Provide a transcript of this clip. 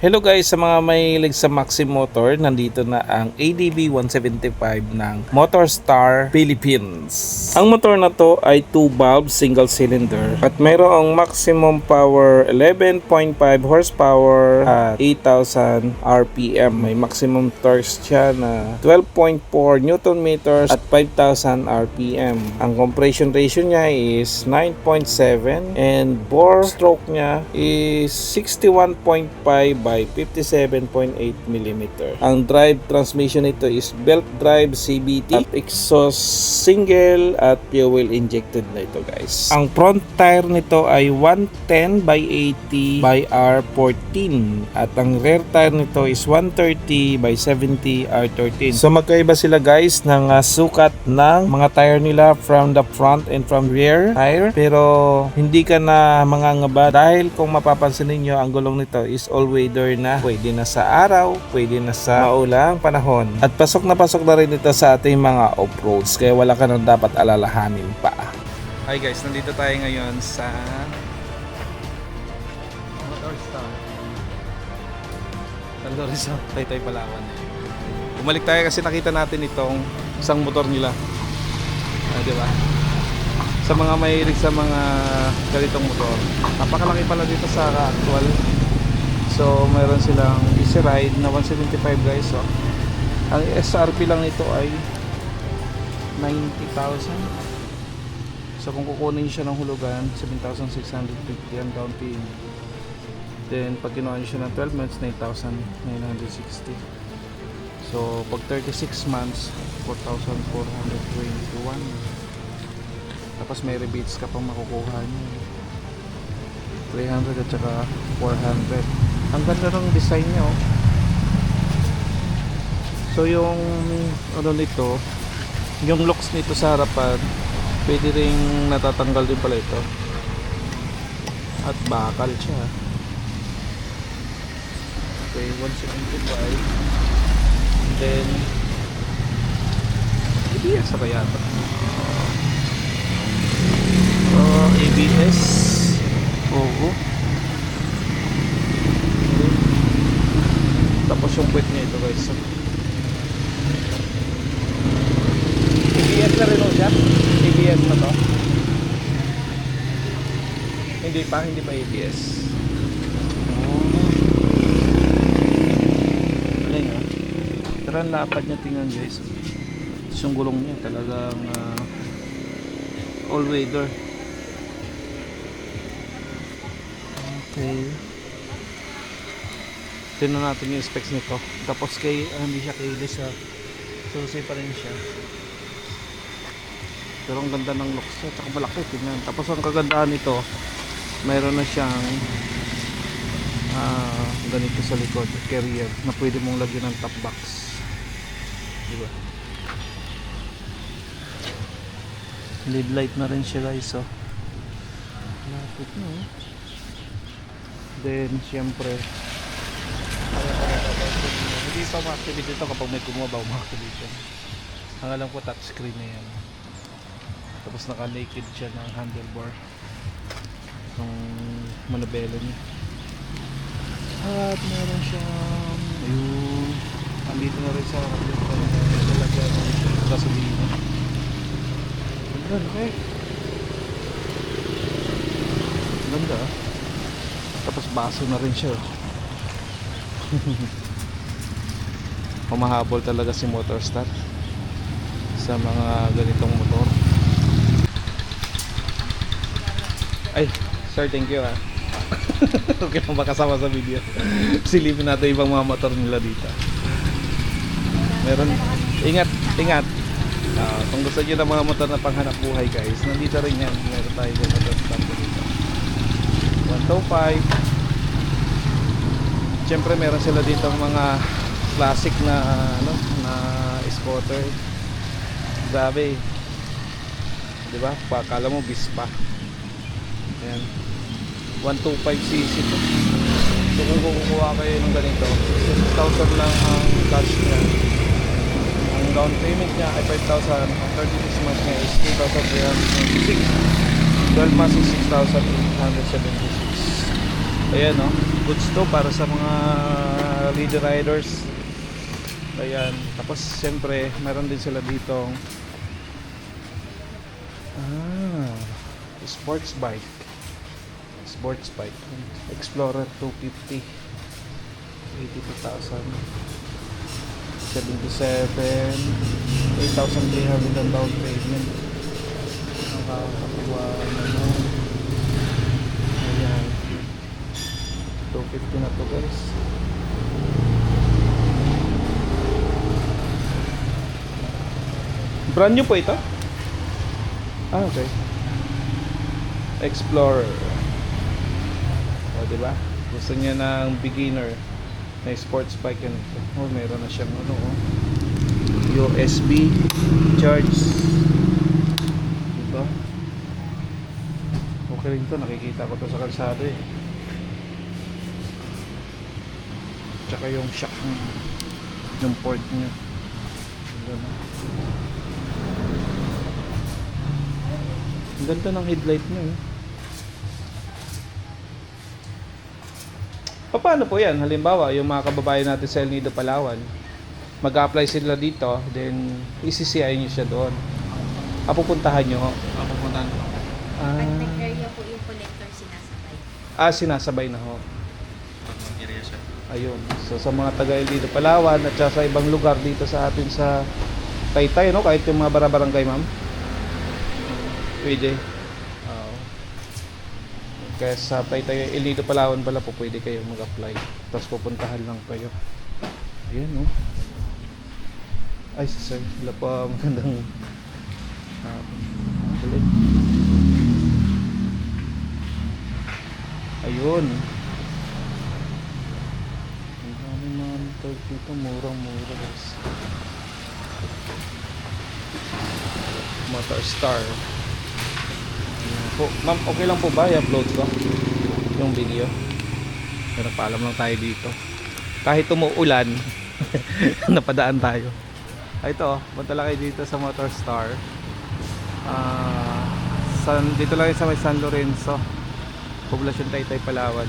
Hello guys sa mga mahilig sa Maxi Motor, nandito na ang ADB 175 ng Motorstar Philippines. Ang motor na to ay 2 valve single cylinder at mayroong maximum power 11.5 horsepower at 8,000 RPM. May maximum torque siya na 12.4 Newton meters at 5,000 RPM. Ang compression ratio niya is 9.7 and bore stroke niya is 61.5 by 57.8 mm. Ang drive transmission nito is belt drive CBT at exhaust single at fuel injected na ito guys. Ang front tire nito ay 110 by 80 by R14 at ang rear tire nito is 130 by 70 R13. So magkaiba sila guys ng uh, sukat ng mga tire nila from the front and from rear tire pero hindi ka na mangangaba dahil kung mapapansin ninyo ang gulong nito is all weather na pwede na sa araw pwede na sa maulang panahon. At pasok na pasok na rin ito sa ating mga off-roads kaya wala ka nang dapat alalahanin pa. Hi guys, nandito tayo ngayon sa Motorstar Tando Rizal, Taytay Palawan. Bumalik tayo kasi nakita natin itong isang motor nila. Ah, di ba? sa mga mahilig sa mga ganitong motor. Napakalaki pala dito sa actual so meron silang easy ride na 175 guys so ang SRP lang nito ay 90,000 so kung kukunin siya ng hulugan 7,650 ang down payment. Then pag kinuha niyo siya ng 12 months 9,960 so pag 36 months 4,421 tapos may rebates ka pang makukuha nyo 300 at saka 400 ang ganda ng design nyo so yung ano nito yung looks nito sa harapan pwede ring natatanggal din pala ito. At bakal siya. Okay 175 and then ABS sa kaya ito Oh, ABS. Oo. Tapos yung puwet niya ito guys. ABS na rin oh, siya? ABS na to? Hindi pa, hindi pa ABS. Oh. Galing ah. Pero ang lapad niya tingnan guys. Tapos yung gulong niya talagang ah, all weather. Okay. Tingnan natin yung specs nito. Tapos kay ah, hindi siya kailis sa susi pa rin siya. Pero ang ganda ng looks niya. Tsaka malaki. Tingnan. Tapos ang kagandahan nito, mayroon na siyang ah, ganito sa likod. Carrier na pwede mong lagyan ng top box. Diba? LED light na rin siya guys. Oh. Lapit na oh. Then, syempre, pa ma-activate ito kapag may kumuha ba ma-activate yan. Ang alam ko touchscreen na yan. Tapos naka-naked siya ng handlebar. Yung manubelo niya. At meron siyang yung andito na rin sa handlebar na talaga ng gasolina. Okay. Ganda ah. Tapos baso na rin siya. Pumahabol talaga si Motorstar sa mga ganitong motor. Ay, sir, thank you ah. okay lang makasama sa video. Silipin natin ibang mga motor nila dito. Meron, ingat, ingat. Ah, kung gusto niyo ng mga motor na panghanap buhay guys, nandito rin yan. Meron tayo dito sa dito. 125 Siyempre meron sila dito mga classic na ano na scooter. Grabe. 'Di ba? Pakala mo Vispa. Ayan. 125cc to. So kung kukuha kayo ng ganito, 6,000 lang ang cash niya. Ang down payment niya ay 5,000. Ang 36 months niya is 2,396. 12 months is 6,876. Ayan no, goods to para sa mga leader riders. Ayan. Tapos, siyempre, meron din sila ditong ah, sports bike. Sports bike. Explorer 250. 82,000. 77 8,300 ang down payment nakakatuwa naman ayan 250 na to guys brand new po ito? ah okay. Explorer. O diba gusto niya ng beginner. May sports bike yan ito oh meron na siyang ano oh. USB charge. Diba okay rin to. Nakikita ko to sa kalsada eh. Tsaka yung shock ng- yung port niya. Ganda. Ang ganda ng headlight niya eh. Paano po yan? Halimbawa, yung mga kababayan natin sa El Nido, Palawan, mag-apply sila dito, then ICCI nyo siya doon. Ah, pupuntahan nyo. Ah, pupuntahan ko. Ah, Pag nag-area po yung collector sinasabay. ah, sinasabay na ho. Pag mag-area siya. Ayun. So sa mga taga El Nido, Palawan at sa ibang lugar dito sa atin sa Taytay, no? Kahit yung mga barabarangay, ma'am. Pwede. Oo. Kaya sa Taytay, El Nido, Palawan pala po pwede kayo mag-apply. Tapos pupuntahan lang kayo. Ayan, no? Ay, si sir. Wala pa magandang... Uh, galing. Ayun. Ang dami mga motor dito, murang-mura guys. Motor Star. Po. Ma'am, okay lang po ba i-upload ko yung video? Pero paalam lang tayo dito. Kahit umuulan, napadaan tayo. Ah, ito, oh, punta lang kayo dito sa Motor Star. Ah, san, dito lang sa may San Lorenzo. Poblasyon Taytay, Palawan.